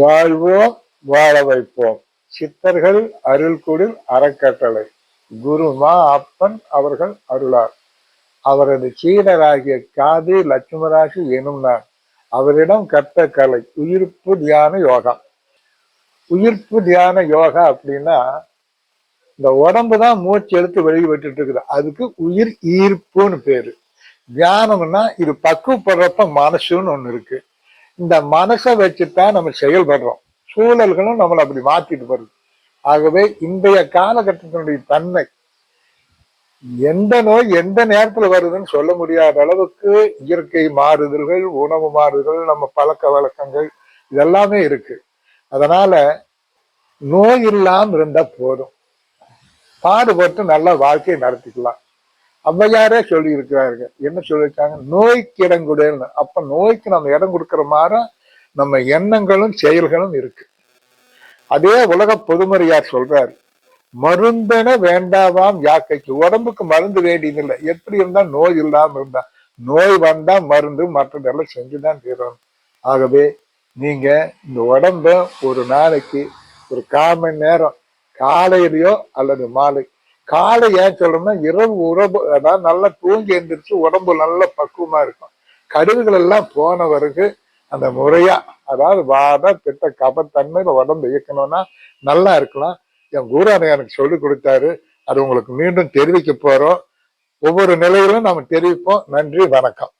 வாழ்வோம் வாழ வைப்போம். சித்தர்கள் அருள்குடில் அறக்கட்டளை. குருமா அப்பன் அவர்கள் அருளார். அவரது சீடராகிய காதி லட்சுமராசி எனும் நான். அவரிடம் கற்ற கலை உயிர்ப்பு தியான யோகா. உயிர்ப்பு தியான யோகா அப்படின்னா இந்த உடம்பு தான் மூச்சு எடுத்து வெளியே விட்டுட்டு இருக்குது அதுக்கு உயிர் ஈர்ப்புன்னு பேரு. தியானம்னா இது பக்குவப்படுறப்ப மனசுன்னு ஒன்று இருக்கு. இந்த மனசை வச்சுதான் நம்ம செயல்படுறோம். சூழல்களும் நம்மளை அப்படி மாத்திட்டு வருது. ஆகவே இன்றைய காலகட்டத்தினுடைய தன்மை எந்த நோய் எந்த நேரத்துல வருதுன்னு சொல்ல முடியாத அளவுக்கு இயற்கை மாறுதல்கள் உணவு மாறுதல் நம்ம பழக்க வழக்கங்கள் இதெல்லாமே இருக்கு. அதனால நோய் இல்லாம இருந்தா போதும். பாடுபட்டு நல்ல வாழ்க்கையை நடத்திக்கலாம். ஔவையாரே சொல்லி இருக்கிறார்கள் என்ன சொல்லியிருக்காங்க? நோய்க்கு இடம் கொடுன்னு. அப்ப நோய்க்கு நம்ம இடம் கொடுக்கிற மாதிரி நம்ம எண்ணங்களும் செயல்களும் இருக்கு. அதே உலக பொதுமறையார் சொல்றாரு மருந்தென வேண்டாவாம் யாக்கைக்கு. உடம்புக்கு மருந்து வேண்டியதில்லை எப்படி இருந்தா? நோய் இல்லாம இருந்தா. நோய் வந்தா மருந்து மற்றதெல்லாம் செஞ்சுதான் தீரணும். ஆகவே நீங்க இந்த உடம்ப ஒரு நாளைக்கு ஒரு கால் மணி நேரம் காலையிலயோ அல்லது மாலை காலை ஏன் சொல்றோம்னா இரவு உறவு அதாவது நல்லா தூங்கி எழுந்திரிச்சு உடம்பு நல்ல பக்குவமா இருக்கும். கருவுகள் எல்லாம் போன பிறகு அந்த முறையா அதாவது வாத திட்ட கபத்தன்மையில உடம்பு இயக்கணும்னா நல்லா இருக்கலாம். என் குருவான எனக்கு சொல்லி கொடுத்தாரு. அது உங்களுக்கு மீண்டும் தெரிவிக்க போறோம். ஒவ்வொரு நிலையிலும் நம்ம தெரிவிப்போம். நன்றி வணக்கம்.